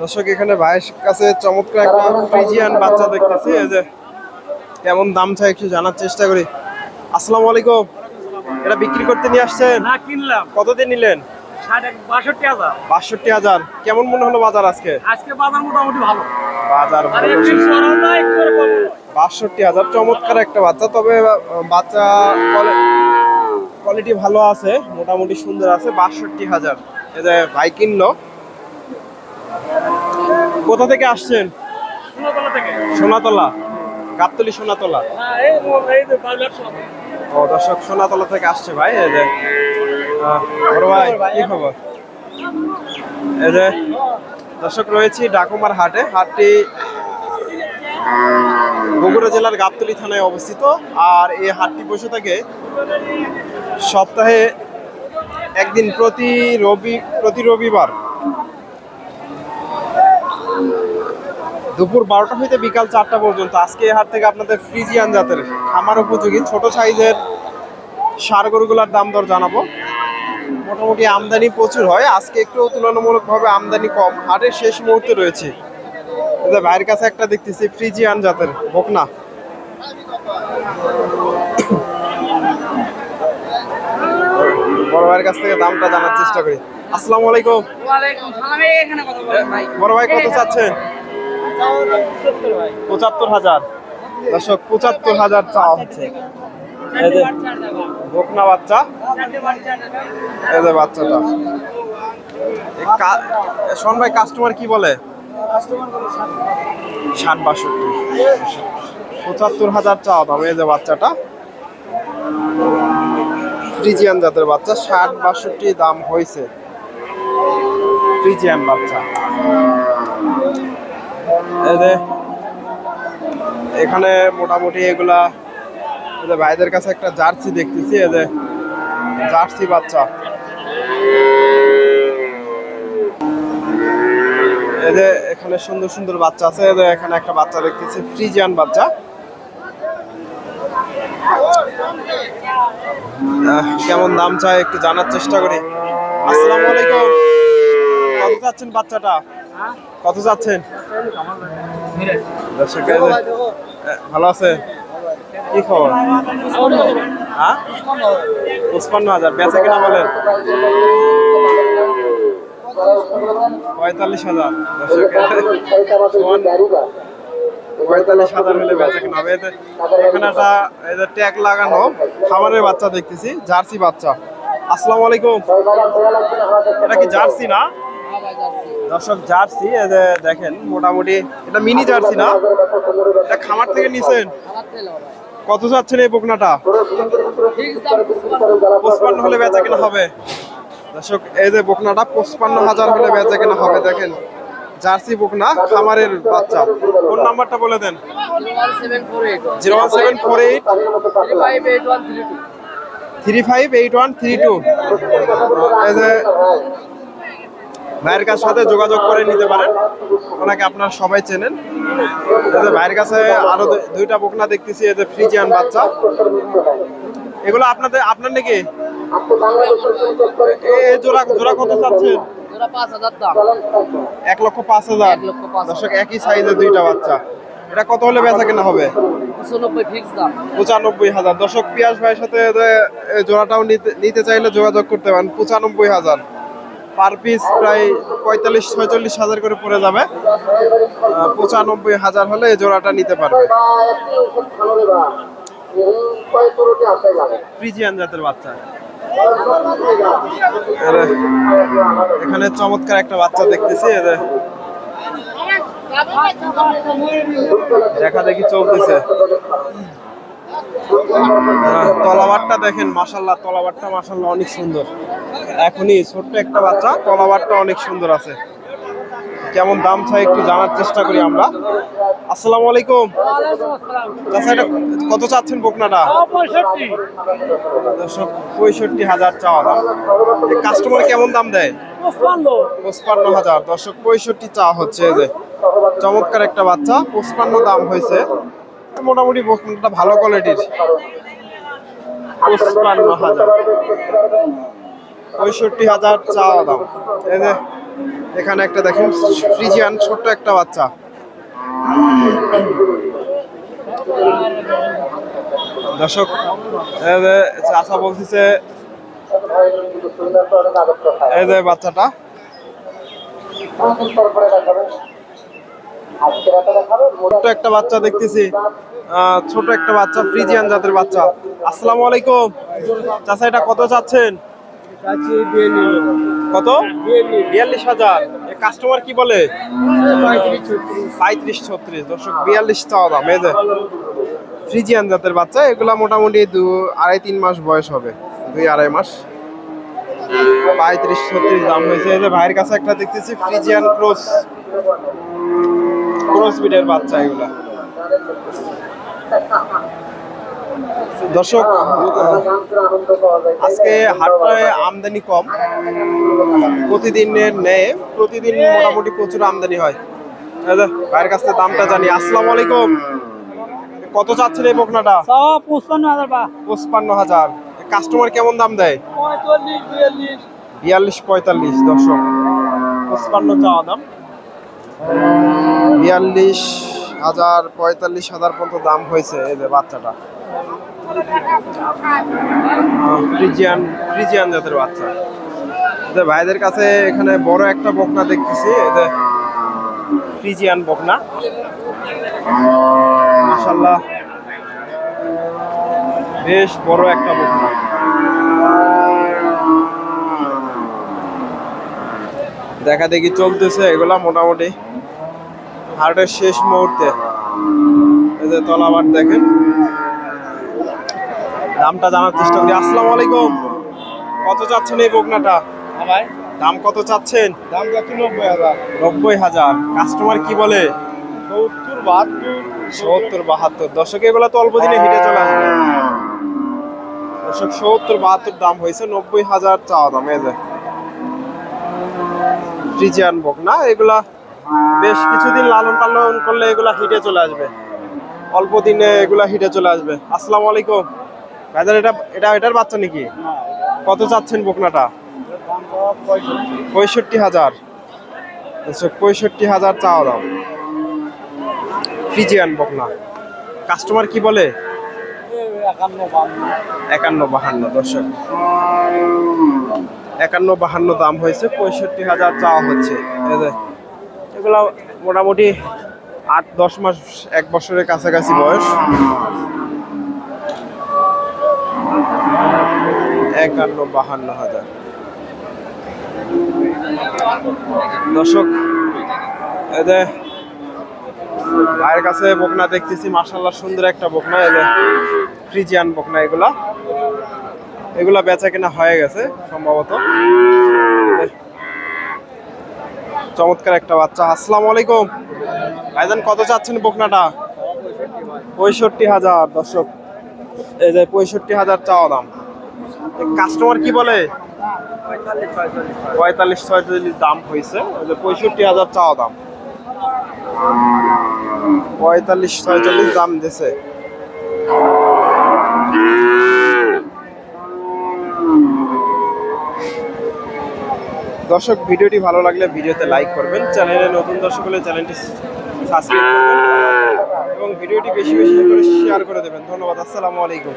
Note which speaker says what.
Speaker 1: দর্শক এখানে ভাইয়ের কাছে চমৎকার একটা ফ্রিজিয়ান বাচ্চা দেখতেছি। এই যে কেমন দাম চাই একটু জানার চেষ্টা করি। আসসালামু আলাইকুম। এটা বিক্রি করতে নিয়ে আসছেন?
Speaker 2: না কিনলাম।
Speaker 1: কত দিয়ে নিলেন
Speaker 2: বাষট্টি হাজার।
Speaker 1: কেমন মনে হলো বাজার আজকে?
Speaker 2: আজকে বাজার মোটামুটি ভালো।
Speaker 1: বাজার বাষট্টি হাজার চমৎকার একটা বাচ্চা। তবে বাচ্চা কোয়ালিটি ভালো আছে মোটামুটি সুন্দর আছে বাষট্টি হাজার। ভাই কিনলো কোথা থেকে আসছেন?
Speaker 2: সোনাতলা।
Speaker 1: গাবতলি সোনাতলা। ও, দর্শক সোনাতলা থেকে আসছে ভাই, এই যে। ভাই, কি খবর? এই যে, দর্শক রয়েছি ডাকুমার হাটে। হাটটি বগুড়া জেলার গাবতলি থানায় অবস্থিত। আর এই হাটটি বসে থাকে সপ্তাহে একদিন প্রতি রবি, প্রতি রবিবার। দুপুর বারোটা হইতে বিকাল চারটা পর্যন্ত। আজকে হাট থেকে আপনাদের ফ্রিজিয়ান জাতের খামার উপযোগী। ছোট সাইজের সার গরুগুলার দাম দর জানাব। মোটামুটি আমদানি প্রচুর হয়। আজকে একটু তুলনামূলকভাবে আমদানি কম। হাটের শেষ মুহূর্তে রয়েছে। ভাইয়ের কাছে একটা দেখতেছি, ফ্রিজিয়ান জাতের বকনা। বড় ভাইয়ের কাছ থেকে দামটা জানার চেষ্টা করি। আসসালামু আলাইকুম।
Speaker 2: ওয়ালাইকুম সালাম। এখানে কথা বলেন ভাই।
Speaker 1: বড় ভাই কত চাচ্ছেন? পঁচাত্তর হাজার। দর্শক পঁচাত্তর হাজার চাওয়া হচ্ছে। বকনা বাচ্চা। এই যে বাচ্চাটা। এই শোন ভাই কাস্টমার কি বলে? ষাট বাষট্টি। পঁচাত্তর হাজার চাওয়া দাম এই যে বাচ্চাটা। ফ্রিজিয়ান জাতের বাচ্চা, ষাট বাষট্টি দাম হয়েছে ফ্রিজিয়ান বাচ্চা। এখানে মোটামুটি এগুলা ভাইদের কাছে একটা জার্সি দেখতেছি যে জার্সি বাচ্চা। যে এখানে সুন্দর সুন্দর বাচ্চা আছে যে এখানে একটা বাচ্চা দেখতেছি ফ্রিজিয়ান বাচ্চা। কেমন দাম চাই একটু জানার চেষ্টা করি। আসসালামু আলাইকুম। কত চাচ্ছেন বাচ্চাটা? কত চাচ্ছেন দর্শক এই যে, এ, ভালো আছে? কি খবর? হ্যাঁ? পঁচপান্ন হাজার বেচা কিনা বলেন? পঁয়তাল্লিশ হাজার পঁয়তাল্লিশ হাজার হলে বেচা হবে। এই ট্যাগ লাগানো বাচ্চা দেখতেছি, জার্সি বাচ্চা। আসসালামু আলাইকুম। এটা কি জার্সি না? জার্সি দেখেন, মোটামুটি এটা মিনি জার্সি না? এটা খামার থেকে নিছেন? কত যাচ্ছেন এই বকনাটা? পঁচপান্ন হলে বেচা কেনা হবে। দর্শক, এই যে বকনাটা পঁচপান্ন হাজার হলে বেচা কেনা হবে, দেখেন। জার্সি বকনা খামারের বাচ্চা। ফোন নাম্বারটা বলে দেন। Zero one seven four eight. Three five eight one three two. ভাইয়ের কাছে সাথে যোগাযোগ করে নিতে পারেন। ওনাকে আপনারা সবাই চেনেন। ভাইয়ের কাছে আরও দুইটা বকনা দেখতেছি যে ফ্রিজিয়ান বাচ্চা। এগুলো আপনাদের আপনার নাকি? জোড়া জোড়া কত চাচ্ছেন? এক লক্ষ পাঁচ হাজার। পাঁচ দর্শক একই সাইজের দুইটা বাচ্চা। এটা কত হলে বেচা কেনা হবে? পঁচানব্বই হাজার। দর্শক পিয়াস ভাইয়ের সাথে জোড়াটাও নিতে চাইলে যোগাযোগ করতে পারেন। পঁচানব্বই হাজার। পার পিস প্রায় পঁয়তাল্লিশ ছয়চল্লিশ হাজার করে পড়ে যাবে। পঁচানব্বই হাজার হলে এই জোড়াটা নিতে পারবে। ফ্রিজিয়ান জাতের বাচ্চা। এখানে চমৎকার একটা বাচ্চা দেখতেছি দেখা দেখি চলতেছে। দিছে তলাবারটা দেখেন মাসাল্লাহ তলাবারটা মাসাল্লাহ অনেক সুন্দর। এখনই ছোট্ট একটা বাচ্চা, তলাবারটা অনেক সুন্দর আছে। কেমন দাম চাই একটু জানার চেষ্টা করি আমরা। আসসালামু আলাইকুম। এটা কত চাচ্ছেন বকনাটা?
Speaker 2: পঁয়ষট্টি
Speaker 1: হাজার চাওয়া দাম। কাস্টমার কেমন দাম দেয়?
Speaker 2: পঁচপান্ন।
Speaker 1: হাজার। দর্শক পঁয়ষট্টি চা হচ্ছে যে। চমৎকার একটা বাচ্চা পঁচপান্ন দাম হয়েছে। মোটামুটি বকনাটা ভালো কোয়ালিটির পঁচপান্ন হাজার। পঁয়ষট্টি হাজার চাওয়া দাম। এই যে এখানে একটা দেখেন ফ্রিজিয়ান ছোট্ট একটা বাচ্চা। দর্শক চাষা বলতেছে, এই যে বাচ্চাটা। ছোট্ট একটা বাচ্চা দেখতেছি ছোট একটা বাচ্চা, ফ্রিজিয়ান জাতের বাচ্চা। আসসালামু আলাইকুম। চাচা, এটা কত চাচ্ছেন? কত? বিয়াল্লিশ হাজার। কাস্টমার কি বলে? পঁয়ত্রিশ ছত্রিশ। দর্শক, বিয়াল্লিশ চাওয়া দাম, এই যে ফ্রিজিয়ান জাতের বাচ্চা, এগুলা মোটামুটি দু, আড়াই, তিন মাস বয়স হবে। দুই, আড়াই মাস। পঁয়ত্রিশ ছত্রিশ দাম হয়েছে। এই যে ভাইয়ের কাছে একটা দেখতেছি, ফ্রিজিয়ান ক্রস ক্রস বিডের বাচ্চা এগুলা। দর্শক আজকে হাটে আমদানি কম। প্রতিদিনের নেয় প্রতিদিন মোটামুটি প্রচুর আমদানি হয়। ভাইয়ের কাছ থেকে দামটা জানি। আসসালাম আলাইকুম। কত চাচ্ছেন এই বকনাটা?
Speaker 2: পঁচপান্ন হাজার
Speaker 1: পঁচপান্ন হাজার। কাস্টমার কেমন দাম দেয়?
Speaker 2: বিয়াল্লিশ
Speaker 1: পঁয়তাল্লিশ দর্শক। পঁচপান্ন চাওয়া দাম। বিয়াল্লিশ হাজার পঁয়তাল্লিশ হাজার পর্যন্ত দাম হয়েছে এই যে বাচ্চাটা। ফ্রিজিয়ান ফ্রিজিয়ান জাতের বাচ্চা। যে ভাইদের কাছে এখানে বড় একটা বকনা দেখতেছি যে ফ্রিজিয়ান বকনা। মাশাল্লাহ বেশ বড় একটা বকনা। দেখা দেখি চলতেছে, এগুলা মোটামুটি। হাটের শেষ মুহূর্তে। এই যে তলাবার দেখেন। দামটা জানার চেষ্টা করি। আসসালামু আলাইকুম। কত চাচ্ছেন এই বকনাটা?
Speaker 2: ভাই।
Speaker 1: দাম কত চাচ্ছেন?
Speaker 2: দাম যাচ্ছে নব্বই হাজার।
Speaker 1: নব্বই হাজার। কাস্টমার কি বলে?
Speaker 2: সত্তর বাহাত্তর।
Speaker 1: সত্তর বাহাত্তর। দর্শক এগুলো তো অল্প দিনে হিটে চলে আসবে। দর্শক সত্তর বাহাত্তর দাম হয়েছে নব্বই হাজার চাওয়া দাম এই যে। ফ্রিজিয়ান বক না এগুলা বেশ কিছুদিন লালন পালন করলে এগুলা হিটে চলে আসবে। অল্প দিনে এগুলা হিটে চলে আসবে। আসসালামু আলাইকুম। ভাইজান এটা এটা এটার বাচ্চা নাকি? কত চাচ্ছেন বকনাটা? পঁয়ষট্টি হাজার। পঁয়ষট্টি হাজার চাওয়া দাম ফ্রিজিয়ান বকনা। কাস্টমার কি বলে?
Speaker 2: একান্ন
Speaker 1: বাহান্ন, দর্শক। একান্ন বাহান্ন দাম হয়েছে, পঁয়ষট্টি হাজার চাওয়া হচ্ছে। এগুলা মোটামুটি আট দশ মাস, এক বছরের কাছাকাছি বয়স। একান্ন, বাহান্ন হাজার। দর্শক ভাইয়ের কাছে বকনা দেখতেছি মার্শাল্লাহ সুন্দর একটা বকনা যে ফ্রিজিয়ান বকনা এগুলা। এগুলা বেচা কেনা হয়ে গেছে, সম্ভবত। চমৎকার একটা বাচ্চা। আসসালামু আলাইকুম। ভাইজান, কত চাচ্ছেন বকনাটা? পঁয়ষট্টি হাজার, দর্শক। এই যে পঁয়ষট্টি হাজার চাওয়া দাম। কাস্টমার কি বলে? পঁয়তাল্লিশ ছয়তাল্লিশ দাম হয়েছে। পঁয়ষট্টি হাজার চাওয়া দাম। পঁয়তাল্লিশ, ছয়চল্লিশ দাম দিছে। দর্শক, ভিডিওটি ভালো লাগলে ভিডিওতে লাইক করবেন। চ্যানেলে নতুন দর্শক হলে চ্যানেলটি সাবস্ক্রাইব করবেন। এবং ভিডিওটি বেশি বেশি করে শেয়ার করে দেবেন। ধন্যবাদ। আসসালামু আলাইকুম।